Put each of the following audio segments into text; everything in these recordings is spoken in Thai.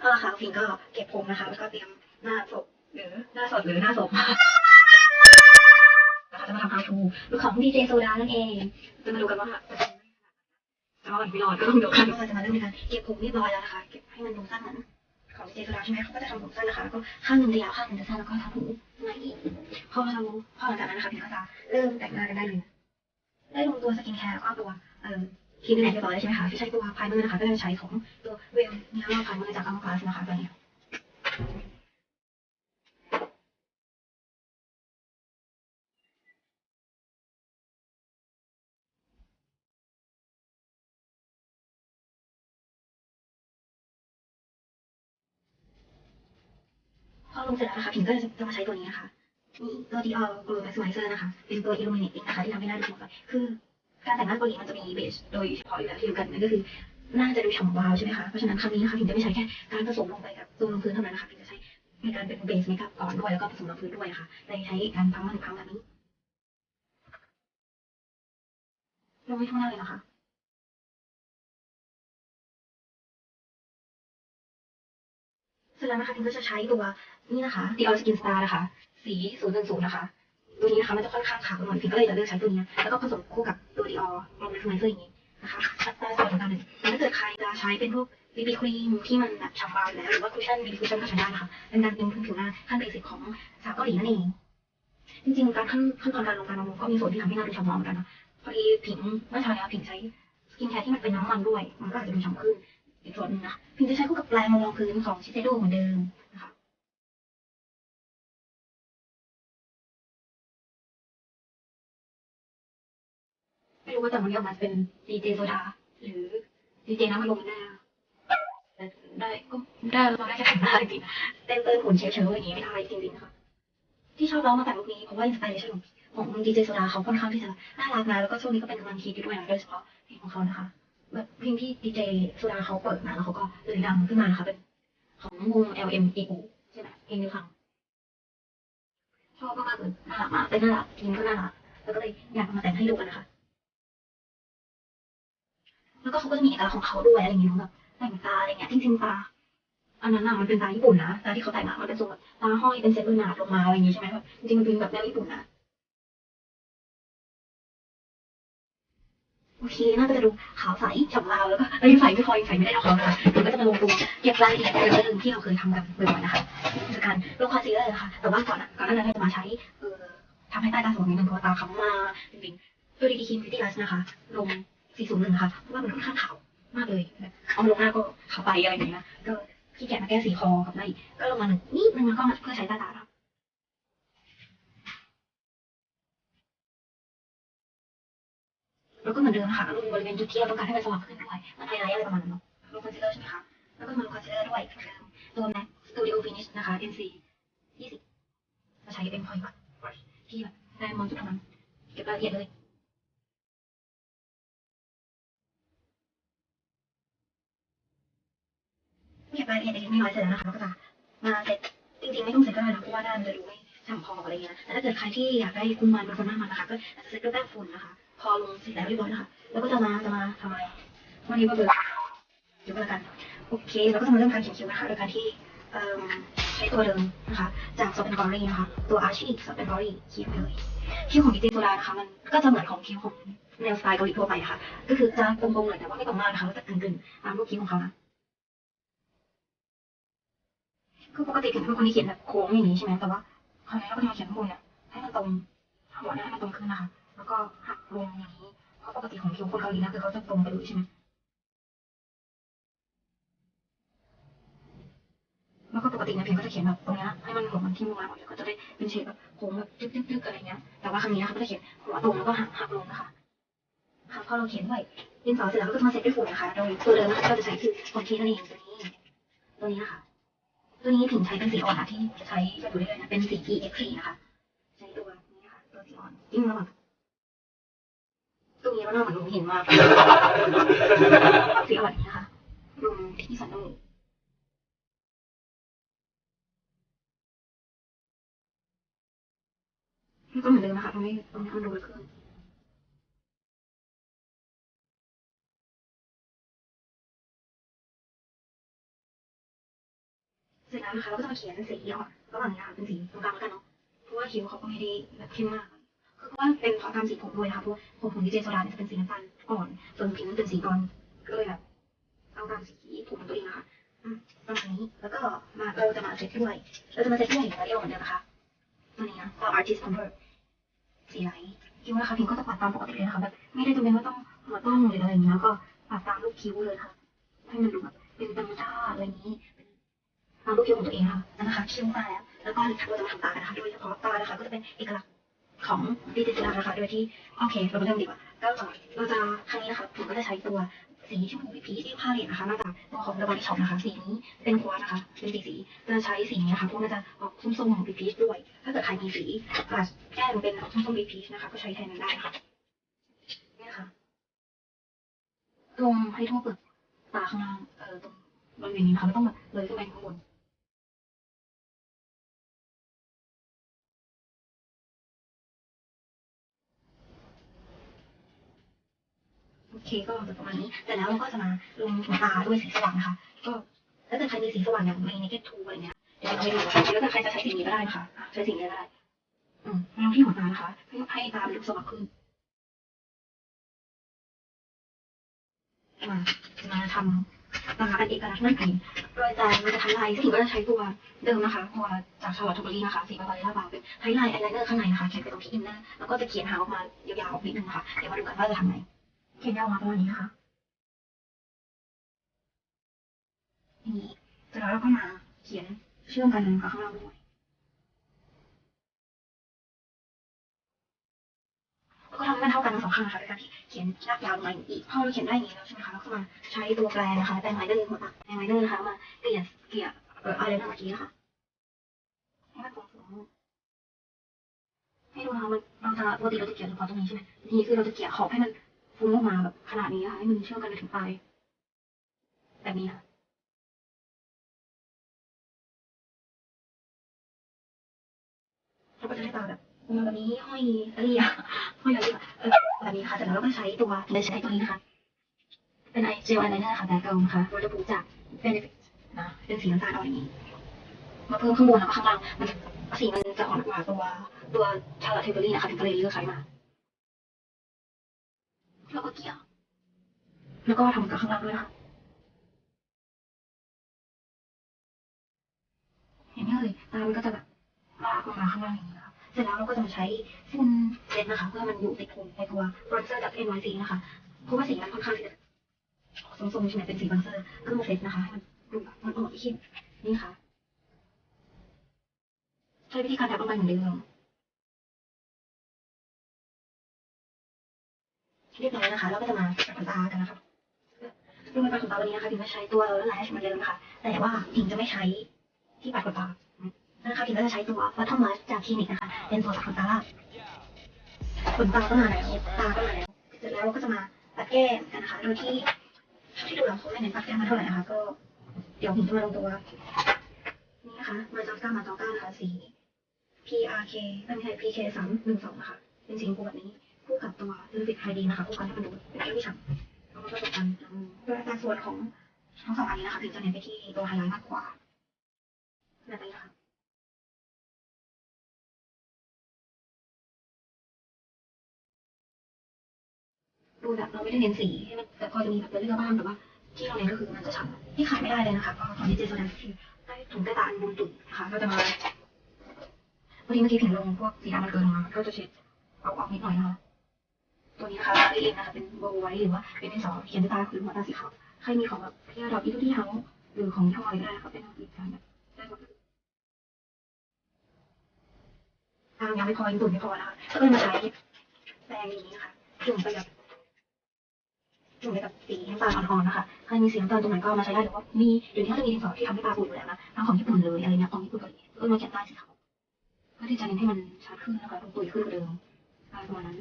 เอาละค่ะพิงก็เก็บผมนะคะ แล้วก็เตรียมหน้าศพหรือหน้าสดหรือหน้าศพนะคะจะมาทำ how to ลูกของดีเจโซดานั่นเอง จะมาดูกันว่าจะรอดหรือไม่รอดก็ต้องดูกันว่าจะมาเริ่มในการเก็บผมเรียบร้อยแล้วนะคะ เก็บให้มันดูสั้นเหมือนของดีเจโซดาใช่ไหมเขาก็จะทำผมสั้นนะคะ แล้วก็ข้างหนึ่งจะยาวข้างหนึ่งจะสั้นแล้วก็ทำผมมาอีกพอเราทำพอหลังจากนั้นนะคะพี่ก็จะเริ่มแต่งหน้ากันได้เลยได้ลงตัวสกินแคร์แล้วก็ตัวเอ่อ ครีมกันแดดเรียบร้อยใช่ไหมคะที่ใช้ตัวพายเมอร์นะคะ ก็จะใช้ของตัวเวลเนื้อพายเมอร์จากอัลมาคลาสนะคะตัวนี้พอลงเสร็จแล้วนะคะผิงก็จะจะมาใช้ตัวนี้นะคะนี่ตัว Dior Glow Maximizer นะคะ เป็นตัว Illuminating นะคะที่ทำให้หน้าดูสวยคือ การแต่งหน้าเกาหลีมันจะมีเบสโดยเฉพาะอยู่แล้วที่รู้กันนั่นก็คือหน้าจะดูฉ่ำวาวใช่ไหมคะ เพราะฉะนั้นครั้งนี้นะคะผิงจะไม่ใช้แค่การผสมลงไปกับตัวรองพื้นเท่านั้นนะคะผิงจะใช้ในการเป็นเบสเมคอัพก่อนด้วยแล้วก็ผสมรองพื้นด้วยค่ะในใช้การพังมาหนึ่งครั้งแบบนี้ลงให้ทั่วหน้าเลยนะคะเสร็จแล้วนะคะพิมก็จะใช้ตัวนี่นะคะ Dior Skin Star นะคะ สี 010 นะคะ ตัวนี้นะคะมันจะค่อนข้างขาวหน่อยพิมก็เลยจะเลือกใช้ตัวนี้แล้วก็ผสมคู่กับตัว Dior Glow Maximizer อย่างนี้นะคะอัตราส่วนของการหนึ่งถ้าเกิดใครจะใช้เป็นพวก BB cream ที่มันแบบฉ่ำวาวอยู่แล้วหรือว่าคุชชั่น BB cushion ก็ใช้ได้นะคะเป็นการเติมพื้นผิวหน้าขั้นเบสิกของสาวเกาหลีนั่นเองจริงๆการขั้นขั้นตอนการลงการบำรุงก็มีส่วนที่ทำให้หน้าดูฉ่ำวาวเหมือนกันนะพอดีผิงเมื่อเช้านี้ผิงใช้สกินแคร์ที่มันเป็นน้ำมันด้วย มันก็อาจจะดูฉ่ำขึ้นอีกส่วนหนึงนะพิมจะใช้คู่กับแปรงรองพื้นของชิเซโดเหมือนเดิม รู้ว่าจะมันนี้ออกมาจะเป็นดีเจโซดา หรือดีเจน้ำมันลมแน่แต่ได้ก็ได้เราได้แค่แต่งหน้าจริงเต้นเต้นหุ่นเฉยๆอย่างนี้ไม่ได้จริงๆนะคะที่ชอบร้องมาแต่งลุคนี้เพราะว่าอินสปิเรชันของดีเจโซดาเขาค่อนข้างที่จะน่ารักนะแล้วก็ช่วงนี้ก็เป็นกำลังฮิตด้วยนะโดยเฉพาะเพลงของเขานะคะแบบเพลงที่ดีเจโซดาเขาเปิดมาแล้วเขาก็เลยดังขึ้นมานะคะเป็นของวง L M E U ใช่ไหมเพลงนี้ค่ะชอบมากๆเลยน่ารักมากเต้นน่ารักเพลงก็น่ารักแล้วก็เลยอยากมาแต่งให้ดูกันนะคะ แล้วก็เขาก็จะมีเอกลักษณ์ของเขาด้วยอะไรอย่างเงี้ยแบบแต่งตาอะไรเงี้ยจริงๆตาอันนั้นน่ะมันเป็นตาญี่ปุ่นนะตาที่เขาแต่งอะมันเป็นทรงแบบตาห้อยเป็นเซเวอร์นาดลงมาอะไรอย่างงี้ใช่ไหมแบบจริงๆมันเป็นแบบแนวญี่ปุ่นนะโอเคน่าจะดูขาวใสฉ่ำวาวแล้วก็เอ้ยใสไม่พอยังใสไม่ได้เท่าขานะคะเดี๋ยวก็จะมาลงตัวเก็บรายละเอียดเรื่องที่เราเคยทำกันบ่อยๆนะคะคือการลงคอนซีลเลอร์นะคะแต่ว่าก่อนอะก่อนหน้านั้นเราจะมาใช้เอ่อทำให้ใต้ตาสว่างนิดนึงเพราะว่าตาค้ำมาจริงๆตัวดีดีครีมบิวตี้ลัสนะคะลง 401ค่ะเพราะว่ามันค่อนข้างขาวมากเลยแบบเอามาลงหน้าก็ขาวไปอะไรอย่างเงี้ยก็ขี้เกียจมาแก้สีคอกับหน้าอีกก็ลงมาหนึ่งนิดนึงแล้วก็เพื่อใช้ต้ตาครับแล้วก็เหมือนเดิมค่ะลงบริเวณจุดที่เราต้องการให้มันสว่างขึ้นด้วยมันไฮไลท์อะไรประมาณนั้นเนาะลงคอนซีลเลอร์ใช่ไหมคะแล้วก็มาลงคอนซีลเลอร์ด้วยคือตัว MAC Studio Finish นะคะ NC 20จะใช้เป็นพอยต์ที่แบบได้มองจุดนั้นเก็บรายละเอียดเลย เก็บ รายละเอียดเล็กๆน้อยเสร็จแล้วนะคะก็จะมาเสร็จจริงๆไม่ต้องเสร็จก็ได้นะเพราะว่าหน้ามันจะดูไม่ฉ่ำพออะไรเงี้ยแต่ถ้าเกิดใครที่อยากได้คุมมันเป็นคนหน้ามันนะคะก็อาจจะเสร็จด้วยแป้งฝุ่นนะคะ พอลงเสร็จแล้วเรียบร้อยนะคะแล้วก็จะมาจะมาทำอะไรวันนี้ก็คือเดี๋ยวก็แล้วกันโอเคเราก็จะมาเริ่มการเขียนคิ้วนะคะโดยการที่เอ่อใช้ตัวเดิมนะคะ จากสเปนบอรี่นะคะ ตัวอาร์ชีสเปนบอรี่เขียนเลยคิ้วของดิจิโซดานะคะมันก็จะเหมือนของคิ้วของแนวสไตล์เกาหลีทั่วไปค่ะก็คือจะตรงๆหน่อยแต่ว่าไม่ตรงมากนะคะก็จะกึ่งๆตามรูปคิ้วของเขานะ คือปกติถึงเป็นคนที่เขียนแบบโค้งอย่างนี้ใช่ไหมแต่ว่าคราวนี้เราก็จะมาเขียนข้างบนเนี่ยให้มันตรงหัวเนี่ยให้มันตรงขึ้นนะคะแล้วก็หักลงอย่างนี้เพราะปกติของคิ้วคนเกาหลีนะคือเขาจะตรงไปเลยใช่ไหมแล้วก็ปกติเนี่ยเพลงก็จะเขียนแบบตรงเนี้ยให้มันหัวมันทิ่มลงมาหมดเลยก็จะได้เป็นเฉดแบบโค้งแบบจึ๊กๆอะไรเงี้ย แต่ว่าครั้งนี้นะคะก็จะเขียนหัวตรงแล้วก็หักหักลงนะคะค่ะพอเราเขียนด้วยดินสอเสร็จแล้วก็จะมาเซตด้วยฝุ่นนะคะโดยตัวเดิมนะคะที่เราจะใช้คือฟอนทีนั่นเองตัวนี้ตัวนี้นะคะ ตัวนี้ผิงใช้เป็นสีอ่อนนะที่ใช้จะดูได้เลยนะเป็นสี EX4 นะคะใช้ตัวนี้นะคะตัวสีอ่อนยิ่งแล้วแบบตรงนี้แล้วหน้าเหมือนลุงหินมากสีอ่อนนี้นะคะลงที่สันจมูกก็เหมือนเดิมนะคะตรงนี้ตรงนี้มันดูลึกขึ้น แล้วนะคะเราก็จะมาเขียนสีอ่อนระหว่างนี้ค่ะเป็นสีตรงกลางแล้วกันเนาะเพราะว่าคิ้วเขาก็ไม่ได้แบบเข้มมากคือเพราะว่าเป็นเพราะตามสีผมด้วยนะคะเพราะว่าผมของดีเจโซดาเนี่ยจะเป็นสีน้ำตาลอ่อนส่วนผิวมันเป็นสีบรอนก็เลยแบบเอาตามสีผมตัวเองนะคะประมาณนี้แล้วก็มาเราจะมาเซ็ตด้วยเราจะมาเซ็ตด้วยสีเดียวเหมือนเดิมนะคะตัวนี้นะเรา artist number สีไหนคิ้วนะคะพิมก็จะปัดตามปกติเลยนะคะแบบไม่ได้จำเป็นว่าต้องหัวต้องหรืออะไรอย่างเงี้ยแล้วก็ปัดตามรูปคิ้วเลยค่ะให้มันดูแบบเป็นธรรมชาติอะไรอย่างนี้ ตารูปคิ้วของตัวเองค่ะนั่นะคะคิ้วมาแล้ว แล้วก็เราจะมาทำตากันนะคะ โดยเฉพาะตานะคะ ก็จะเป็นเอกลักษณ์ของดีเจซิลานะคะ โดยที่โอเค เราไปเริ่มดีกว่าก็เราจะครั้งนี้นะคะผมก็จะใช้ตัวสีชมพูพีชที่ผ้าเหรียญนะคะมาจากตัวของเดอะบอดี้ช็อปนะคะ สีนี้เป็นควอนะคะเป็นสีสีจะใช้สีนี้นะคะเพราะมันจะออกส้มๆพีชด้วย ถ้าเกิดใครมีสีอ่าแก้มเป็นส้มๆพีชนะคะ ก็ใช้แทนมันได้ค่ะนี่นะคะลงให้ทั่วเปลือกตาข้างล่างเอ่อตรงบริเวณนี้นะคะไม่ต้องแบบเลยขึ้นไปข้างบน โอ เคก็จะประมาณนี้เสร็จแล้วเราก็จะมาลงหัวตาด้วยสีสว่างนะคะ ก็ถ้าเกิดใครมีสีสว่างอย่างในในเก็ตทูอะไรเงี้ยเดี๋ยวเราไปดูนะคะแล้วถ้าใครจะใช้สีนี้ก็ได้นะคะอะ ใช้สีนี้ก็ได้ อืมลงที่หัวตานะคะเพื่อให้ตาเป็นรูปสว่างขึ้นมามาทำตาอันเอกลักษณ์นั่นเองโดยจะมันจะไฮไลท์ซึ่งก็จะใช้ตัวเดิมนะคะตัวจากชาร์ลอตทอเบอรี่นะคะสีบาบาเรล่าบาวเป็นไฮไลท์อายไลเนอร์ข้างในนะคะเขียนไปตรงที่อินเนอร์แล้วก็จะเขียนหางออกมายาวๆนิดนึงนะคะเดี๋ยวมาดูกันว่าจะทำไง เขียนยาวมาประมาณนี้นะคะอย่างนี้เสร็จแล้วเราก็มาเขียนเชื่อมกันนะคะข้างล่างด้วยก็ทำให้มันเท่ากันทั้งสองข้างนะคะโดยการที่เขียนลากยาวลงมาอีกพอเราเขียนได้อย่างนี้แล้วใช่ไหมคะเราก็มาใช้ตัวแปรนะคะแปรไลเนอร์หัวตัดแปรไลเนอร์นะคะมาเกลี่ยเกลี่ยเอ่ออายไลเนอร์เมื่อกี้นะคะให้มันตรงให้ดูนะคะมันเราจะปกติเราจะเกลี่ยเฉพาะตรงนี้ใช่ไหมทีนี้คือเราจะเกลี่ยขอบให้มัน ฟุ้งออกมาแบบขนาดนี้นะคะให้มันเชื่อมกันไปถึงปลายแบบนี้ค่ะเราก็จะได้ตาแบบแบบนี้ห้อยอะไรอย่างห้อยอะไรแบบแบบนี้ค่ะแล้วเราก็ใช้ตัวเลยใช้ตัวนี้นะคะเป็นไอเจลอายไลเนอร์ค่ะแบล็คเกิลนะคะวอเตอร์พูจาก Benefit นะเป็นสีน้ำตาลอ่อนอย่างนี้มาเพิ่มข้างบนแล้วก็ข้างล่างมันสีมันจะอ่อนกว่าตัวตัวชาร์ลอตเทเบอรี่นะคะถึงก็เลยเลือกใช้มา แล้วก็เกี่ยว แล้วก็ทำกับข้างล่างด้วยนะคะเห็นไหมเลยตามันก็จะแบบลากลงมาข้างล่างอย่างนี้นะคะเสร็จแล้วเราก็จะมาใช้ฝุ่นเซ็ตนะคะ เพื่อมันอยู่ติดทนในตัวบรอนเซอร์จาก NYC นะคะเพราะว่าสีมันค่อนข้างที่จะทรงๆใช่ไหมเป็นสีบรอนเซอร์ก็มาเซ็ตนะคะให้มันดูแบบมันอ่อนขึ้นนี่ค่ะใช้วิธีการดับลงไปเหมือนเดิม เรียบร้อยนะคะ เราก็จะมาปัดขนตากันนะคะดูในปัดขนตาวันนี้นะคะพิมจะใช้ตัวแลชเหมือนเดิมนะคะแต่ว่าพิมจะไม่ใช้ที่ปัดขนตานะคะพิมก็จะใช้ตัววัตถุมาจากคลินิกนะคะ เป็นตัวปัดขนตาล่าขนตาก็มาแล้วตาก็มาแล้วเสร็จแล้วเราก็จะมาปัดแก้มกันนะคะ โดยที่ที่ดูแล้วคงไม่เน้นปัดแก้มมาเท่าไหร่นะคะ ก็เดี๋ยวพิมจะมาลงตัว นี่นะคะ มาจอก้ามาจอก้านะคะสี PRK ไม่ใช่ PK สามหนึ่งสองนะคะ เป็นสีชมพูแบบนี้ คู่กับตัวลิปสติกไฮดีนะคะคู่กันให้มันดูเป็นที่ฉ่ำเอามาผสมกันโดยการส่วนของทั้งสองอันนี้นะคะถึงจะเน้นไปที่ตัวไฮไลท์มากกว่าแบบนี้นะคะดูแบบเราไม่ได้เน้นสีให้มันแต่พอจะมีแบบเลือกบ้างแต่ว่า ที่เราเน้นก็คือมันจะฉ่ำที่ขายไม่ได้เลยนะคะก็ตอนนี้เจโซดาคือได้ถุงใต้ตาอันบนตุ่มนะคะก็จะมาวันนี้เมื่อกี้ผิงลงพวกสีดำมันเกินลงมาก็จะเช็ดเอาออกนิดหน่อยนะคะ ตัวนี้นะคะลิลินนะคะเป็นโบไว้หรือว่าเป็นดินสอเขียนด้วยตาคือหัวตาสีขาวใครมีของแบบพี่ดอกอีทูที่เฮาหรือของยี่ห้ออะไรก็ได้นะคะเป็นอีกการแบบได้หมดทางยังไม่พอยังตุ่นไม่พอนะคะก็เลยมาใช้แปรงนี้นะคะจุ่มไปกับจุ่มไปกับสีน้ำตาลอ่อนๆนะคะใครมีสีน้ำตาลตรงไหนก็มาใช้ได้หรือว่ามีเดี๋ยวนี้เขาจะมีดินสอที่ทำให้ตาปูดอยู่แล้วนะทั้งของญี่ปุ่นเลยอะไรเงี้ยของญี่ปุ่นเลยก็มาเขียนใต้สีขาวเพื่อที่จะเน้นให้มันชัดขึ้นนะคะตรงตุยขึ้นกว่าเดิมอะไรประมาณนั้น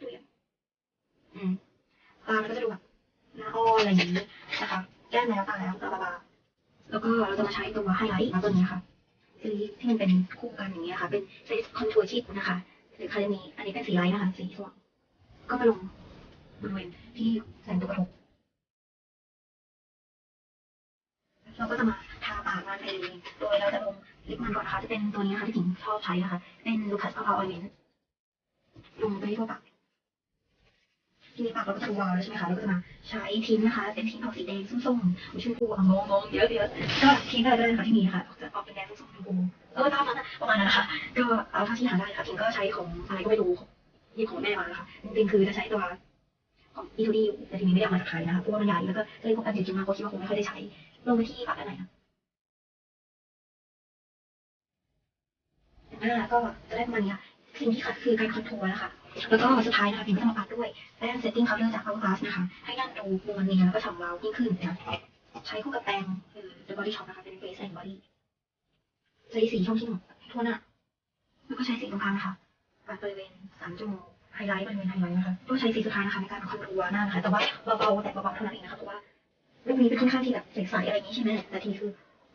ตุยอะอืมตามัน ก็จะดูแบบหน้าอ้ออะไรอย่างนี้นะคะแก้มแล้วตาแล้วตาบาบาแล้วก็เราจะมาใช้ตัวไฮไลท์มาตัวนี้ค่ะสีที่มันเป็นคู่กันอย่างนี้ค่ะ เป็นเซตคอนทัวร์ชิดนะคะ หรือใครจะมีอันนี้เป็นสีไลท์นะคะ สีสว่างก็มาลงบริเวณที่แสงตัวกระทบเราก็จะมาเองโดยเราจะลงลิปมันก่อนนะคะ จะเป็นตัวนี้นะคะที่ถิงชอบใช้นะคะ เป็นลูคัสพาวเวอร์ออยเมนต์ลงไปที่ทั่วปาก ทีนี้ปากเราก็จะวาวแล้วใช่ไหมคะเราก็จะมาใช้ทิ้นนะคะ เป็นทิ้นออกสีแดงส้มๆชมพูอะงงงๆเยอะเยอะก็ทิ้นอะได้นะคะที่มีค่ะออกจะออกเป็นแดงส้มๆชมพูเออตามนั้นประมาณนั้นนะคะก็เอาเท่าที่หาได้ค่ะทิ้งก็ใช้ของอะไรก็ไม่รู้ยี่ของแม่มานะคะจริงๆคือจะใช้ตัวของ e 2 d อยู่แต่ทีนี้ไม่ได้เอามาจากไทยนะคะเพราะว่ามันใหญ่แล้วก็จะได้พบกันจริงๆมาก็คิดว่าคงไม่ค่อยได้ใช้ลงไปที่ปากด้านไหนนะหน้าก็จะได้ประมาณนี้ค่ะสิ่งที่ขาดคือการคอนโทรลนะคะ แล้วก็สุดท้ายนะคะพิมก็จะมาปัดด้วยแป้ง setting powder จาก Hourglass นะคะ ให้หน้าดูนูนเนียนแล้วก็ฉ่ำเวายิ่งขึ้นนะคะใช้คู่กับแปรงเอ่อ The Body Shop นะคะเป็น Face and Body ใช้สีช่องที่หนึ่งทั่วหน้าแล้วก็ใช้สีตรงกลางนะคะปัดบริเวณสามจมูกไฮไลท์บริเวณไฮไลท์นะคะก็ใช้สีสุดท้ายนะคะในการคอนโทรลหน้านะคะแต่ว่าเบาๆแต่เบาๆเท่านั้นเองนะคะเพราะว่ารูปนี้เป็นค่อนข้างที่แบบใสๆอะไรอย่างนี้ใช่ไหมแต่ทีคือ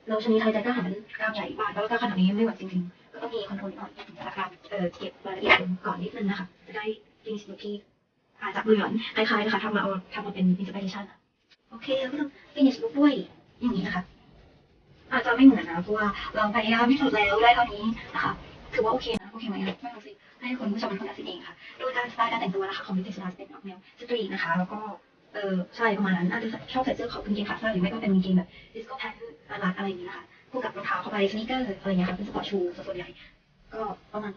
เราชนิดไทยใจกล้าหันกล้ามใหญ่บานแล้วก็กล้าขนาดนี้ไม่ไหวจริงๆ ก็มีคอนโทรลก่อยจากการเอ่อเก็บรายละเอียดก่อนนิดนึงนะคะจะได้ฟินิชลุคที่อาจจะเหมือนคล้ายๆนะคะทำมาเอาทำมาเป็นอินสปิเรชันโอเคแล้วก็ต้องฟินิชลุคด้วยอย่างนี้นะคะ อาจจะไม่เหมือนนะเพราะว่าเราพยายามที่สุดแล้วได้เท่านี้นะคะถือว่าโอเคนะโอเคไหมนะไม่รู้สิให้คนผู้ชมเป็นคนตัดสินเองค่ะโดยการสไตล์การแต่งตัวนะคะของดิจิทัลจะเป็นออกแนวสตรีทนะคะ แล้วก็เออใช่ประมาณนั้นอาจจะชอบใส่เสื้อขาวกางเกงขาสั้นหรือไม่ก็เป็นกางเกงแบบดิสโก้แพนอารัดอะไรอย่างนี้นะคะ คู่กับรองเท้าเข้าไปสนีกเกอร์อะไรอย่างเงี้ยค่ะเป็นสปอร์ตชูส่วนใหญ่ ก็ประมาณ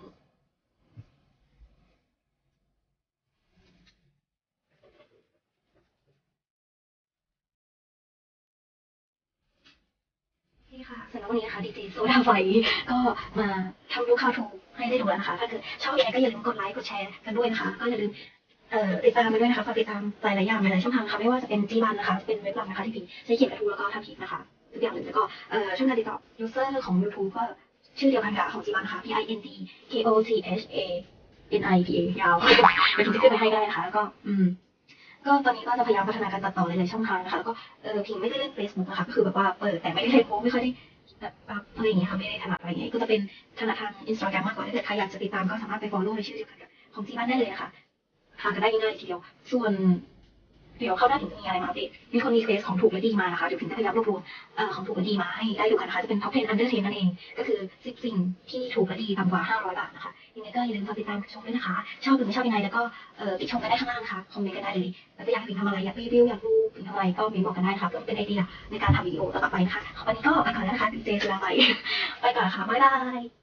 นี้ค่ะสร็จแล้ววันนี้นะคะดีเจโซดาไฟก็มาทำลูกค้าทูให้ได้ดูแล้วนะคะ ถ้าเกิดชอบยังไงก็อย่าลืมกดไลค์กดแชร์กันด้วยนะคะ ก็อย่าลืมเอ่อติดตามมาด้วยนะคะฝากติดตามหลายๆอย่างหลายๆช่องทางนะคะไม่ว่าจะเป็นจีบันนะคะเป็นเว็บหลักนะคะที่พิมพ์ใช้เขียนกระทู้แล้วก็ทำคลิปนะคะ ทุกอย่างเลยแล้วก็เอ่อช่องทางติดต่อ user ของ YouTube ก็ชื่อเดียวกันกับของจีบันนะคะ P I N D K O T H A N I P A ยาวเป็นทุกที่ขึ้นไปให้ได้นะคะแล้วก็อืมก็ตอนนี้ก็จะพยายามพัฒนาการตัดต่อหลายๆช่องทางนะคะแล้วก็เออพิมไม่ได้เล่น Facebook นะคะก็คือแบบว่าเปิดแต่ไม่ได้เล่นโพสไม่ค่อยได้แบบอัพอะไรอย่างเงี้ยค่ะไม่ได้ถนัดอะไรอย่างเงี้ยก็จะเป็นถนัดทาง Instagram มมากกว่าถ้าเกิดใครอยากจะติดตามก็สามารถไป follow ในชื่อเดียวกันของจีบ้านได้เลยนะคะหากันได้ง่ายๆทีเดียวส่วน เดี๋ยวเข้าหน้าถึงจะมีอะไรมาอัปเดตมีคนมีเคสของถูกและดีมานะคะเดี๋ยวพิมจะพยายามรวบรวมเอ่อของถูกและดีมาให้ได้ดูกันนะคะจะเป็น top 10 under 10นั่นเอง ก็คือ 10 สิ่งที่ถูกและดีต่ำกว่า 500 บาทนะคะยังไงก็อย่าลืมฝากติดตามชมด้วยนะคะ ชอบหรือไม่ชอบยังไงแล้วก็เอ่อติชมกันได้ข้างล่างนะคะคอมเมนต์กันได้เลยแล้วก็อยากให้พิมทำอะไรอยากรีวิวอยากดูพิมทำอะไรก็พิมบอกกันได้นะคะเพื่อเป็นไอเดียในการทำวิดีโอต่อไปนะคะวันนี้ก็ไปก่อนแล้วนะคะดีเจสุดาไปไปก่อนนะคะบ๊ายบาย